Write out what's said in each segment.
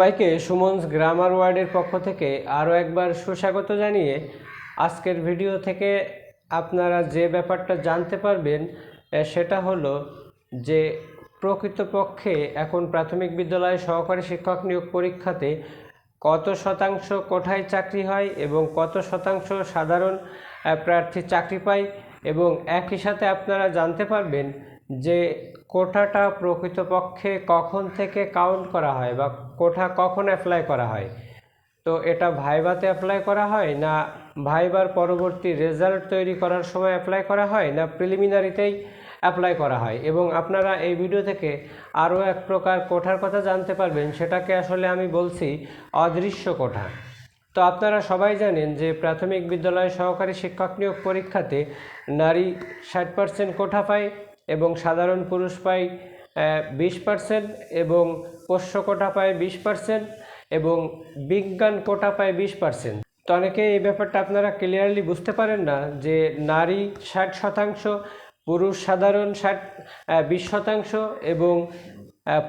সবাইকে সুমনস গ্রামার ওয়ার্ডের পক্ষ থেকে আরও একবার সুস্বাগত জানিয়ে আজকের ভিডিও থেকে আপনারা যে ব্যাপারটা জানতে পারবেন সেটা হলো যে প্রকৃতপক্ষে এখন প্রাথমিক বিদ্যালয়ে সহকারী শিক্ষক নিয়োগ পরীক্ষাতে কত শতাংশ কোঠায় চাকরি হয় এবং কত শতাংশ সাধারণ প্রার্থী চাকরি পায় এবং একই সাথে আপনারা জানতে পারবেন যে কোটাটা প্রকৃতপক্ষে কখন থেকে কাউন্ট করা হয় বা কোঠা কখন অ্যাপ্লাই করা হয়? তো এটা ভাইভাতে অ্যাপ্লাই করা হয় না ভাইবার পরবর্তী রেজাল্ট তৈরি করার সময় অ্যাপ্লাই করা হয় না প্রিলিমিনারিতেই অ্যাপ্লাই করা হয়? এবং আপনারা এই ভিডিও থেকে আরও এক প্রকার কোঠার কথা জানতে পারবেন, সেটাকে আসলে আমি বলছি অদৃশ্য কোঠা তো আপনারা সবাই জানেন যে প্রাথমিক বিদ্যালয় সহকারী শিক্ষক নিয়োগ পরীক্ষাতে নারী ষাট পার্সেন্ট কোঠা পায় এবং সাধারণ পুরুষ পায় বিশ পার্সেন্ট এবং পোষ্য কোটা পায় বিশ পার্সেন্ট এবং বিজ্ঞান কোটা পায় বিশ পার্সেন্ট তো অনেকে এই ব্যাপারটা আপনারা ক্লিয়ারলি বুঝতে পারেন না যে নারী ষাট শতাংশ, পুরুষ সাধারণ ষাট বিশ শতাংশ এবং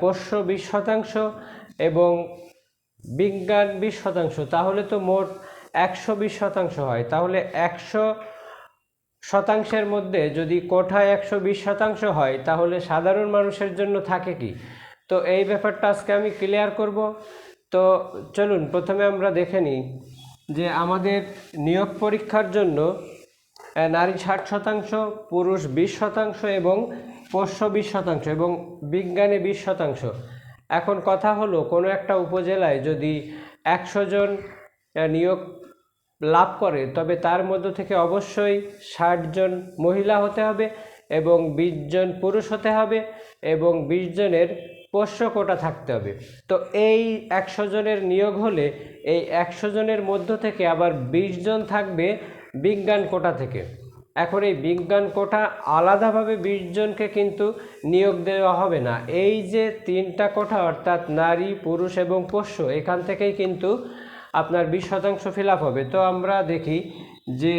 পোষ্য বিশ শতাংশ এবং বিজ্ঞান বিশ শতাংশ। তাহলে তো মোট একশো বিশ শতাংশ হয়। তাহলে একশো শতাংশের মধ্যে যদি কোঠায় একশো বিশ শতাংশ হয়, তাহলে সাধারণ মানুষের জন্য থাকে কি? তো এই ব্যাপারটা আজকে আমি ক্লিয়ার করব। তো চলুন, প্রথমে আমরা দেখে নিই যে আমাদের নিয়োগ পরীক্ষার জন্য নারী ষাট শতাংশ, পুরুষ বিশ শতাংশ এবং পোষ্য বিশ শতাংশ এবং বিজ্ঞানে বিশ শতাংশ। এখন কথা হলো, কোনো একটা উপজেলায় যদি একশো জন নিয়োগ লাভ করে, তবে তার মধ্য থেকে অবশ্যই ষাট জন মহিলা হতে হবে এবং বিশ জন পুরুষ হতে হবে এবং বিশ জনের পোষ্য কোটা থাকতে হবে। তো এই একশো জনের নিয়োগ হলে এই একশো জনের মধ্য থেকে আবার বিশ জন থাকবে বিজ্ঞান কোটা থেকে। এখন এই বিজ্ঞান কোটা আলাদাভাবে বিশ জনকে কিন্তু নিয়োগ দেওয়া হবে না। এই যে তিনটা কোঠা, অর্থাৎ নারী, পুরুষ এবং পোষ্য, এখান থেকেই কিন্তু আপনার বিশ শতাংশ ফিল হবে। তো আমরা দেখি যে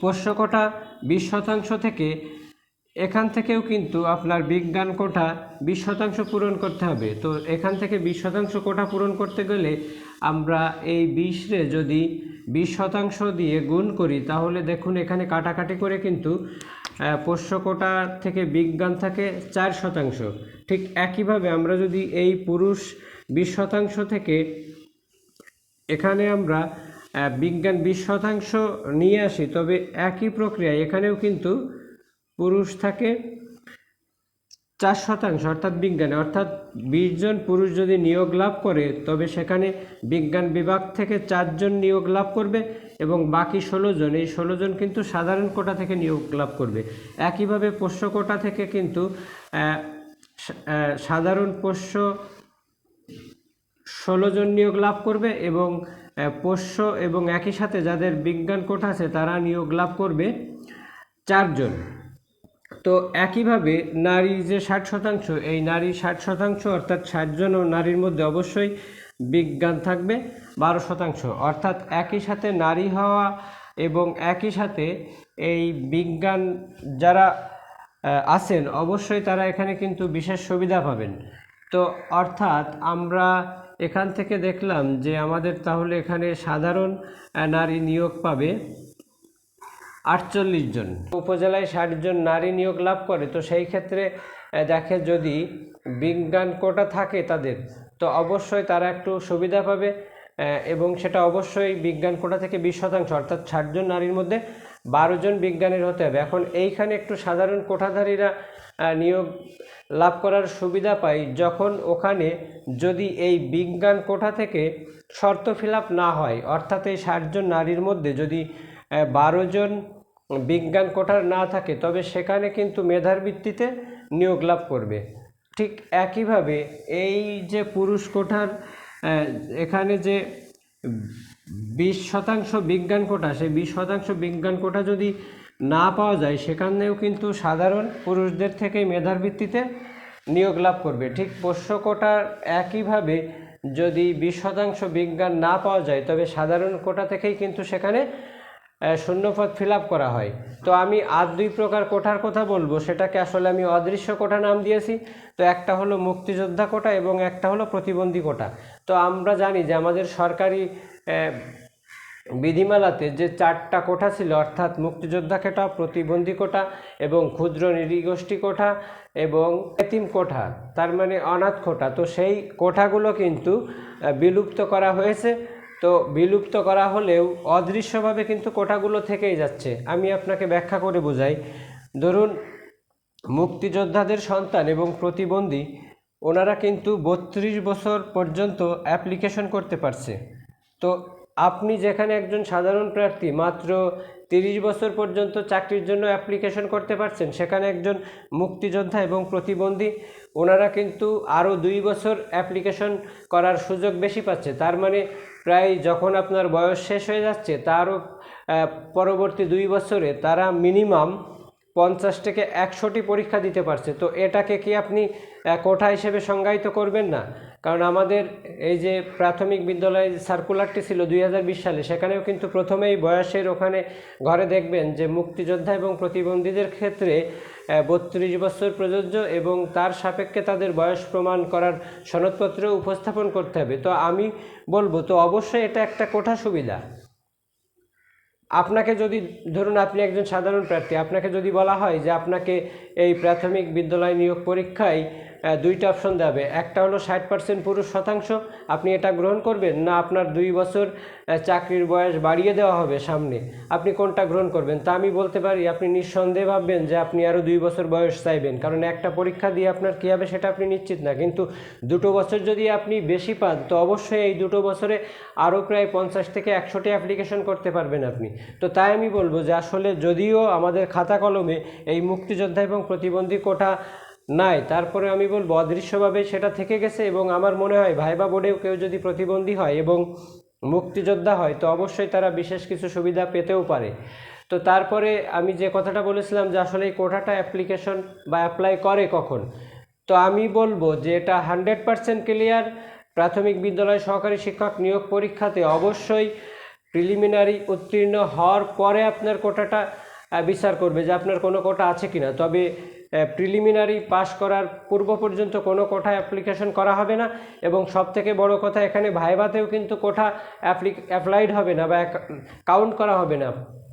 পোষ্য কোটা বিশ শতাংশ থেকে এখান থেকেও কিন্তু আপনার বিজ্ঞান কোটা বিশ শতাংশ পূরণ করতে হবে। তো এখান থেকে বিশ শতাংশ কোটা পূরণ করতে গেলে আমরা এই বিশরে যদি বিশ শতাংশ দিয়ে গুণ করি, তাহলে দেখুন এখানে কাটাকাটি করে কিন্তু পোষ্য কোটা থেকে বিজ্ঞান থাকে চার শতাংশ। ঠিক একইভাবে আমরা যদি এই পুরুষ বিশ শতাংশ থেকে এখানে আমরা বিজ্ঞান বিশ শতাংশ নিয়ে আসি, তবে একই প্রক্রিয়া এখানেও কিন্তু পুরুষ থাকে চার শতাংশ, অর্থাৎ বিজ্ঞানে। অর্থাৎ বিশ জন পুরুষ যদি নিয়োগ লাভ করে, তবে সেখানে বিজ্ঞান বিভাগ থেকে চারজন নিয়োগ লাভ করবে এবং বাকি ষোলো জন, এই ষোলো জন কিন্তু সাধারণ কোটা থেকে নিয়োগ লাভ করবে। একইভাবে পোষ্য কোটা থেকে কিন্তু সাধারণ পোষ্য ষোলো জন নিয়োগ লাভ করবে এবং পোষ্য এবং একই সাথে যাদের বিজ্ঞান কোটা আছে তারা নিয়োগ লাভ করবে চারজন তো একইভাবে নারী যে ষাট শতাংশ, এই নারী ষাট শতাংশ অর্থাৎ ষাট জন নারীর মধ্যে অবশ্যই বিজ্ঞান থাকবে বারো শতাংশ। অর্থাৎ একই সাথে নারী হওয়া এবং একই সাথে এই বিজ্ঞান যারা আছেন অবশ্যই তারা এখানে কিন্তু বিশেষ সুবিধা পাবেন। তো অর্থাৎ আমরা এখান থেকে দেখলাম যে আমাদের তাহলে এখানে সাধারণ নারী নিয়োগ পাবে আটচল্লিশ জন। উপজেলায় ষাট জন নারী নিয়োগ লাভ করে, তো সেই ক্ষেত্রে দেখে যদি বিজ্ঞান কোটা থাকে তাদের, তো অবশ্যই তারা একটু সুবিধা পাবে এবং সেটা অবশ্যই বিজ্ঞান কোটা থেকে বিশ শতাংশ, অর্থাৎ ষাট জন নারীর মধ্যে বারো জন বিজ্ঞানের হতে হবে। এখন এইখানে একটু সাধারণ কোঠাধারীরা নিয়োগ লাভ করার সুবিধা পায় যখন ওখানে যদি এই বিজ্ঞান কোঠা থেকে শর্ত ফিল না হয়, অর্থাৎ এই ষাটজন নারীর মধ্যে যদি বারো জন বিজ্ঞান কোঠার না থাকে, তবে সেখানে কিন্তু মেধার ভিত্তিতে নিয়োগ লাভ করবে। ঠিক একইভাবে এই যে পুরুষ কোঠার এখানে যে বিশ শতাংশ বিজ্ঞান কোটা, সেই বিশ শতাংশ বিজ্ঞান কোটা যদি না পাওয়া যায়, সেখানেও কিন্তু সাধারণ পুরুষদের থেকেই মেধার ভিত্তিতে নিয়োগ লাভ করবে। ঠিক পোষ্য কোটার একইভাবে যদি বিশ শতাংশ বিজ্ঞান না পাওয়া যায়, তবে সাধারণ কোটা থেকেই কিন্তু সেখানে শূন্যপদ ফিল আপ করা হয়। তো আমি আর দুই প্রকার কোঠার কথা বলব, সেটাকে আসলে আমি অদৃশ্য কোঠা নাম দিয়েছি। তো একটা হলো মুক্তিযোদ্ধা কোটা এবং একটা হলো প্রতিবন্ধী কোটা। তো আমরা জানি যে আমাদের সরকারি বিধিমালাতে যে চারটা কোঠা ছিল, অর্থাৎ মুক্তিযোদ্ধা কোটা প্রতিবন্ধী কোটা এবং ক্ষুদ্র নৃগোষ্ঠী কোঠা এবং এতিম কোঠা, তার মানে অনাথ কোঠা। তো সেই কোঠাগুলো কিন্তু বিলুপ্ত করা হয়েছে। তো বিলুপ্ত করা হলেও অদৃশ্যভাবে কিন্তু কোঠাগুলো থেকেই যাচ্ছে। আমি আপনাকে ব্যাখ্যা করে বোঝাই। ধরুন, মুক্তিযোদ্ধাদের সন্তান এবং প্রতিবন্ধী, ওনারা কিন্তু বত্রিশ বছর পর্যন্ত অ্যাপ্লিকেশন করতে পারছে। তো আপনি যেখানে একজন সাধারণ প্রার্থী মাত্র তিরিশ বছর পর্যন্ত চাকরির জন্য অ্যাপ্লিকেশন করতে পারছেন, সেখানে একজন মুক্তিযোদ্ধা এবং প্রতিবন্ধী, ওনারা কিন্তু আরও দুই বছর অ্যাপ্লিকেশন করার সুযোগ বেশি পাচ্ছে। তার মানে প্রায় যখন আপনার বয়স শেষ হয়ে যাচ্ছে, তারও পরবর্তী দুই বছরে তারা মিনিমাম পঞ্চাশ থেকে একশোটি পরীক্ষা দিতে পারছে। তো এটাকে কি আপনি কোঠা হিসেবে সংজ্ঞায়িত করবেন না? কারণ আমাদের এই যে প্রাথমিক বিদ্যালয় সার্কুলারটি ছিল দুই হাজার বিশ সালে, সেখানেও কিন্তু প্রথমেই বয়সের ওখানে ঘরে দেখবেন যে মুক্তিযোদ্ধা এবং প্রতিবন্ধীদের ক্ষেত্রে বত্রিশ বছর প্রযোজ্য এবং তার সাপেক্ষে তাদের বয়স প্রমাণ করার সনদপত্র উপস্থাপন করতে হবে। তো আমি বলব, তো অবশ্যই এটা একটা কোঠা সুবিধা। আপনাকে যদি, ধরুন আপনি একজন সাধারণ প্রার্থী, আপনাকে যদি বলা হয় যে আপনাকে এই প্রাথমিক বিদ্যালয় নিয়োগ পরীক্ষায় দুইটা অপশন দেবে। একটা হলো ষাট পার্সেন্ট পুরুষ শতাংশ, আপনি এটা গ্রহণ করবেন না, আপনার দুই বছর চাকরির বয়স বাড়িয়ে দেওয়া হবে সামনে। আপনি কোনটা গ্রহণ করবেন? তা আমি বলতে পারি, আপনি নিঃসন্দেহে ভাববেন যে আপনি আরও দুই বছর বয়স চাইবেন, কারণ একটা পরীক্ষা দিয়ে আপনার কী হবে সেটা আপনি নিশ্চিত না। কিন্তু দুটো বছর যদি আপনি বেশি পান, তো অবশ্যই এই দুটো বছরে আরও প্রায় পঞ্চাশ থেকে একশোটি অ্যাপ্লিকেশন করতে পারবেন আপনি। তো তাই আমি বলব যে আসলে যদিও আমাদের খাতা কলমে এই মুক্তিযোদ্ধা এবং প্রতিবন্ধী কোটা নাই, তারপরে আমি বলব, অদৃশ্যভাবে সেটা থেকে গেছে এবং আমার মনে হয় ভাইবা বোর্ডেও কেউ যদি প্রতিবন্ধী হয় এবং মুক্তিযোদ্ধা হয়, তো অবশ্যই তারা বিশেষ কিছু সুবিধা পেতেও পারে। তো তারপরে আমি যে কথাটা বলেছিলাম যে আসলে এই কোটাটা অ্যাপ্লিকেশন বা অ্যাপ্লাই করে কখন, তো আমি বলব যে এটা হান্ড্রেড পারসেন্ট ক্লিয়ার প্রাথমিক বিদ্যালয় সহকারী শিক্ষক নিয়োগ পরীক্ষাতে অবশ্যই প্রিলিমিনারি উত্তীর্ণ হওয়ার পরে আপনার কোটাটা বিচার করবে যে আপনার কোনো কোটা আছে কিনা। তবে প্রিলিমিনারি পাস করার পূর্ব পর্যন্ত কোনো কোঠা অ্যাপ্লিকেশন করা হবে না এবং সবথেকে বড় কথা, এখানে ভাইভাতেও কিন্তু কোঠা অ্যাপ্লি অ্যাপ্লাইড হবে না বা কাউন্ট করা হবে না।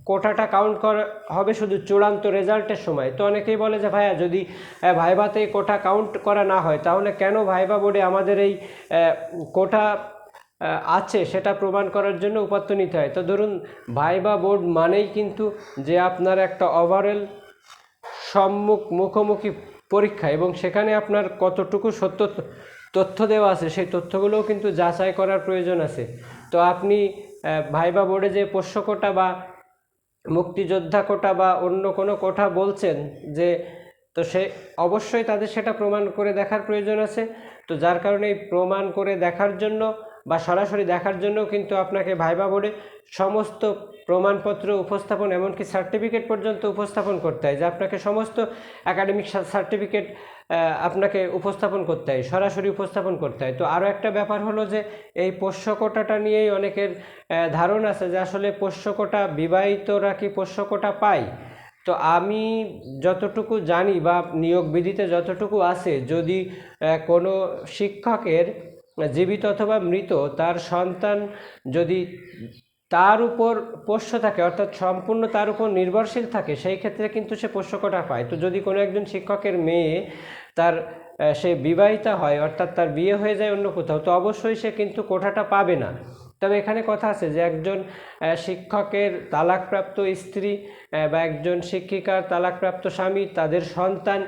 কোটাটা কাউন্ট করা, হবে শুধু চূড়ান্ত রেজাল্টের সময়। তো অনেকেই বলে যে, ভাইয়া, যদি ভাইভাতে কোটা কাউন্ট করা না হয়, তাহলে কেন ভাইবা বোর্ডে আমাদের এই কোটা আছে, সেটা প্রমাণ করার জন্য উপাত্ত নিতে হয়? তো ধরুন, ভাইবা বোর্ড মানেই কিন্তু যে আপনার একটা ওভারঅল সম্মুখ মুখোমুখি পরীক্ষা এবং সেখানে আপনার কতটুকু সত্য তথ্য দেওয়া আছে, সেই তথ্যগুলোও কিন্তু যাচাই করার প্রয়োজন আছে। তো আপনি ভাইবা বোর্ডে যে পোষ্য কোটা বা মুক্তিযোদ্ধা কোটা বা অন্য কোনো কোঠা বলছেন যে, তো সে অবশ্যই তাদের সেটা প্রমাণ করে দেখার প্রয়োজন আছে। তো যার কারণে এই প্রমাণ করে দেখার জন্য বা সরাসরি দেখার জন্য কিন্তু আপনাকে ভাইবা বোর্ডে সমস্ত প্রমাণপত্র উপস্থাপন এমনকি সার্টিফিকেট পর্যন্ত উপস্থাপন করতে হয়, যে আপনাকে সমস্ত একাডেমিক সার্টিফিকেট আপনাকে উপস্থাপন করতে হয়, সরাসরি উপস্থাপন করতে হয়। তো আরও একটা ব্যাপার হলো যে এই পোষ্য কোটাটা নিয়েই অনেকের ধারণা আছে যে আসলে পোষ্য কোটা বিবাহিতরা কি পোষ্য কোটা পায়? তো আমি যতটুকু জানি বা নিয়োগ বিধিতে যতটুকু আছে, যদি কোনো শিক্ষকের জীবিত অথবা মৃত, তার সন্তান যদি তার উপর পোষ্য থাকে, অর্থাৎ সম্পূর্ণ তার উপর নির্ভরশীল থাকে, সেই ক্ষেত্রে কিন্তু সে পোষ্য কোটা পায়। তো যদি কোনো একজন শিক্ষকের মেয়ে তার সে বিবাহিতা হয়, অর্থাৎ তার বিয়ে হয়ে যায় অন্য কোথাও, তো অবশ্যই সে কিন্তু কোঠাটা পাবে না। তবে এখানে কথা আছে যে একজন শিক্ষকের তালাকপ্রাপ্ত স্ত্রী বা একজন শিক্ষিকার তালাকপ্রাপ্ত স্বামী, তাদের সন্তান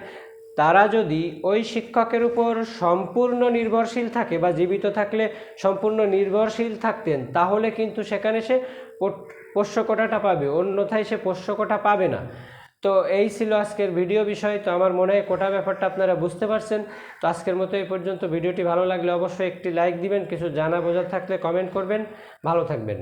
তারা যদি ওই শিক্ষকের উপর সম্পূর্ণ নির্ভরশীল থাকে বা জীবিত থাকলে সম্পূর্ণ নির্ভরশীল থাকতেন, তাহলে কিন্তু সেখানে সে পোষ্য কোটাটা পাবে, অন্যথায় সে পোষ্য কোটা পাবে না। তো এই ছিল আজকের ভিডিও বিষয়। তো আমার মনে হয় কোটা ব্যাপারটা আপনারা বুঝতে পারছেন। তো আজকের মতো এই পর্যন্ত। ভিডিওটি ভালো লাগলে অবশ্যই একটি লাইক দিবেন, কিছু জানা বোঝার থাকলে কমেন্ট করবেন। ভালো থাকবেন।